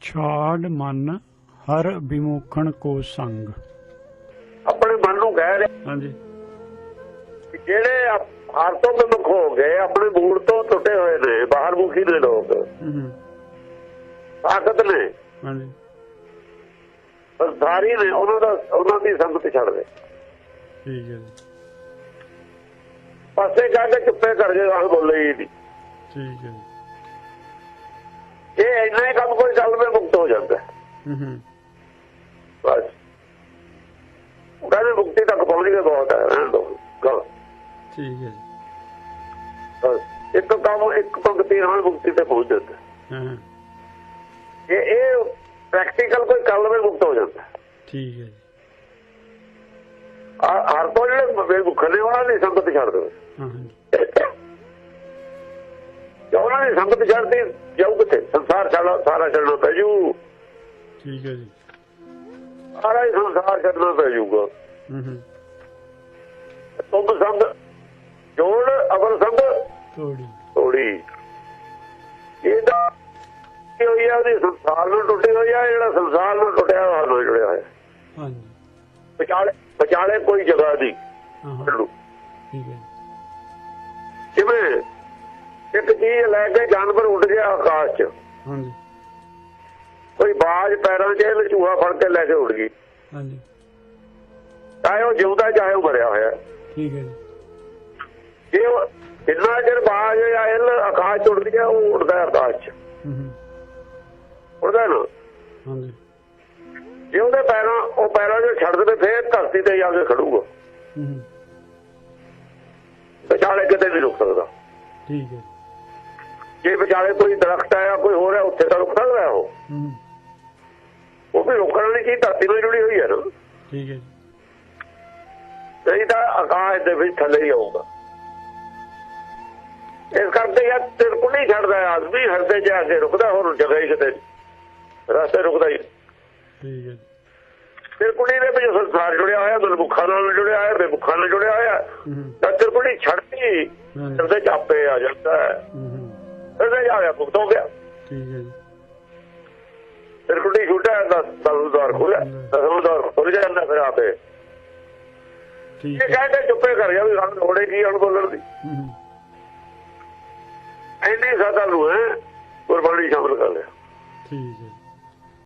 ਛਾੜ ਮਨ ਹਰ ਵਿਮੋਖਣ ਕੋ ਸੰਗ। ਆਪਣੇ ਮਨ ਨੂੰ ਕਹਿ ਰਿਹਾ। ਹਾਂਜੀ। ਕਿ ਜਿਹੜੇ ਹਰ ਤੋਂ ਵਿਮੁਖ ਹੋ ਗਏ ਆਪਣੇ ਮੂਲ ਤੋਂ ਟੁੱਟੇ ਹੋਏ ਨੇ ਬਾਹਰ ਮੁਖੀ ਨੇ ਲੋਕ। ਹੂੰ। ਤਾਕਤ ਨੇ। ਹਾਂਜੀ। ਸੰਸਾਰੀ ਨੇ ਉਹਨਾਂ ਦਾ ਉਹਨਾਂ ਦੀ ਸੰਗਤ ਛੱਡ ਦੇ। ਠੀਕ ਹੈ ਜੀ। ਪਾਸੇ ਜਾ ਕੇ ਚੁੱਪੇ ਕਰ ਜੇ ਆਹ ਬੋਲੇ ਹੀ ਨਹੀਂ। ਠੀਕ ਹੈ ਜੀ। ਇਹ ਇੰਨਾ ਹੀ ਕੰਮ ਕੋਈ ਚੱਲ ਪਏ ਮੁਕਤ ਹੋ ਜਾਂਦਾ। ਹੈ। ਹੂੰ। ਬਸ। ਉਹਦੇ ਮੁਕਤੀ ਤੱਕ ਪਹੁੰਚ ਗਏ ਬਹੁਤ ਹੈ ਰਹਿਣ ਦੋ। ਗੱਲ ਠੀਕ ਹੈ ਬਸ। ਇੱਕ ਕੰਮ ਇੱਕ ਪੰਕਤੀ ਨਾਲ ਮੁਕਤੀ ਤੇ ਪਹੁੰਚ ਜਾਂਦਾ। ਹੈ। ਹਾਂ। ਇਹ ਇਹ ਪ੍ਰੈਕਟੀਕਲ ਕੋਈ ਕਰ ਲਵੇ ਮੁਕਤ ਹੋ ਜਾਂਦਾ। ਠੀਕ ਹੈ ਹਰ ਤੋਂ ਜਿਹੜੇ ਬੇਮੁਖਲੇ ਉਹਨਾਂ ਦੀ ਸੰਗਤ ਛੱਡ ਦੇਵੇ। ਹਾਂ ਹਾਂਜੀ ਜੇ ਉਹਨਾਂ ਦੀ ਸੰਗਤ ਛੱਡਦੀ ਜਾਊ ਕਿੱਥੇ? ਸੰਸਾਰ ਛੱਡਣਾ ਸਾਰਾ ਛੱਡਣਾ ਪੈ ਜੂ। ਠੀਕ ਹੈ ਜੀ। ਸਾਰਾ ਹੀ ਸੰਸਾਰ ਛੱਡਣਾ ਪੈ ਜੂਗਾ। ਹੂੰ ਹੂੰ। ਤੁਮ ਸੰਗ ਜੋੜ ਅਵਰ ਸੰਗ ਤੋੜੀ। ਤੋੜੀ। ਇਹਦਾ ਕੀ ਹੋਈ ਆ ਉਹਦੀ ਸੰਸਾਰ ਨੂੰ ਟੁੱਟੀ ਹੋਈ ਆ ਜਿਹੜਾ ਸੰਸਾਰ ਨੂੰ ਟੁੱਟਿਆ ਹੋਇਆ ਨਾਲ ਜੁੜਿਆ ਹੋਇਆ। ਹਾਂਜੀ। ਵਿਚਾਲੇ ਵਿਚਾਲੇ ਕੋਈ ਜਗ੍ਹਾ ਨਹੀਂ। ਹਾਂ ਠੀਕ ਹੈ। ਜਿਵੇਂ ਇੱਕ ਚੀਜ਼ ਲੈ ਕੇ ਜਾਨਵਰ ਉੱਡ ਗਿਆ ਆਕਾਸ਼ 'ਚ। ਹਾਂਜੀ। ਕੋਈ ਬਾਜ ਪੈਰਾਂ 'ਚ ਇਹਨੇ ਚੂਹਾ ਫੜ ਕੇ ਲੈ ਕੇ ਉੱਡ ਗਈ। ਹਾਂਜੀ। ਚਾਹੇ ਉਹ ਜਿਉਂਦਾ ਚਾਹੇ ਉਹ ਮਰਿਆ ਹੋਇਆ। ਠੀਕ ਹੈ ਜੀ। ਜੇ ਜਿੰਨਾ ਚਿਰ ਬਾਜ ਜਾਂ ਇਹ ਆਕਾਸ਼ 'ਚ ਉੱਡਦੀ ਹੈ ਉਹ ਉੱਡਦਾ ਆਕਾਸ਼ 'ਚ। ਹੂੰ ਉੱਡਦਾ ਨਾ? ਹਾਂਜੀ। ਜੇ ਉਹਦੇ ਪੈਰਾਂ ਉਹ ਪੈਰਾਂ 'ਚ ਛੱਡ ਦੇਵੇ ਫੇਰ ਧਰਤੀ ਤੇ ਜਾ ਕੇ ਖੜੂਗਾ। ਹੂੰ ਹੂੰ ਵਿਚਾਲੇ ਕਿਤੇ ਵੀ ਰੁਕ ਸਕਦਾ। ਠੀਕ ਹੈ। ਜੇ ਵਿਚਾਲੇ ਕੋਈ ਦਰਖਤ ਆਇਆ ਕੋਈ ਹੋਰ ਹੈ ਉੱਥੇ ਤਾਂ ਰੁਕ ਸਕਦਾ ਉਹ। ਉਹ ਵੀ ਰੁਕਣ ਵਾਲੀ ਚੀਜ਼ ਧਰਤੀ ਨਾਲ ਜੁੜੀ ਹੋਈ ਹੈ ਨਾ। ਠੀਕ ਹੈ ਜੀ। ਤਾਂ ਆਕਾਸ਼ ਦੇ ਵਿੱਚ ਥੱਲੇ ਹੀ ਆਊਗਾ। ਇਸ ਕਰਕੇ ਯਾਰ ਤਿਰਕੁਲ ਨਹੀਂ ਛੱਡਦਾ ਆਦਮੀ ਹਿਰਦੇ ਆ ਕੇ ਰੁਕਦਾ ਹੋਰ ਜਗ੍ਹਾ ਹੀ ਕਿਤੇ। ਰਸਤੇ ਰੁਕਦਾ ਹੀ ਠੀਕ ਹੈ ਜੀ। ਤਿਰਕੁਲੀ ਦੇ ਵਿੱਚ ਸੰਸਾਰ ਜੁੜਿਆ ਹੋਇਆ ਗੁਰਮੁਖਾਂ ਨਾਲ ਜੁੜਿਆ ਹੋਇਆ ਬੇਮੁਖਾਂ ਨਾਲ ਜੁੜਿਆ ਹੋਇਆ ਤਾਂ ਤਿਰਕੁਲੀ ਛੱਡਦੀ। ਹਿਰਦੇ 'ਚ ਆਪੇ ਆ ਜਾਂਦਾ ਹੈ। 'ਚ ਆ ਗਿਆ ਮੁਕਤ ਹੋ ਗਿਆ। ਠੀਕ ਹੈ ਜੀ। ਤਿਰਕੁਲੀ ਛੁੱਟਿਆ ਤਾਂ ਦਸਵਾਂ ਖੁੱਲਿਆ ਦਸਵਾਂ ਦਵਾਰ ਖੁੱਲ ਜਾਂਦਾ ਫਿਰ ਆਪੇ। ਠੀਕ ਇਹ ਹੈ। ਕਹਿੰਦੇ ਚੁੱਪੇ ਕਰ ਜਾ ਵੀ ਸਾਨੂੰ ਲੋੜੇ ਕੀ ਅਣ ਬੋਲਣ ਦੀ। ਐਨੀ ਸਾਦਾ ਨੂੰ ਹੈ ਗੁਰਬਾਣੀ ਸ਼ਾਮਲ ਕਰ ਲਿਆ। ਠੀਕ ਹੈ। ਜੀ